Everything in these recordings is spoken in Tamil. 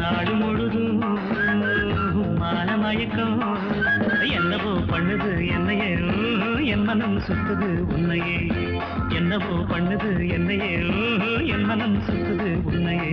நாடு முழுதும் மான மயக்கம். என்னவோ பண்ணுது என்னையே என் மனம் சுத்துது உன்னையே. என்னவோ பண்ணுது என்னையே என் மனம் சுத்துது உன்னையே.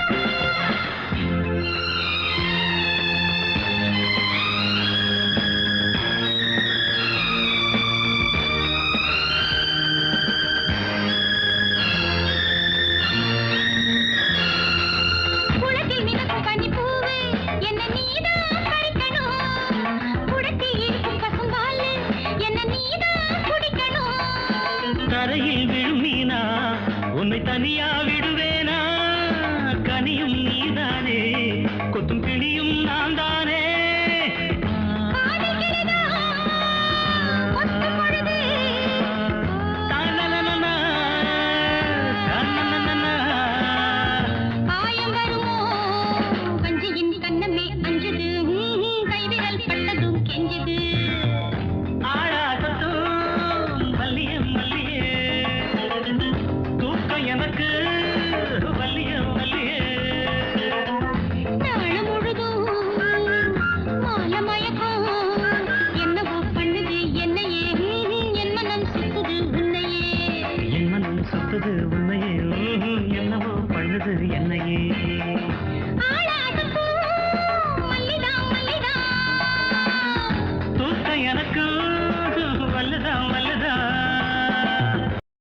தரையில் விழும் மீனா உன்னை தனியாக and a girl.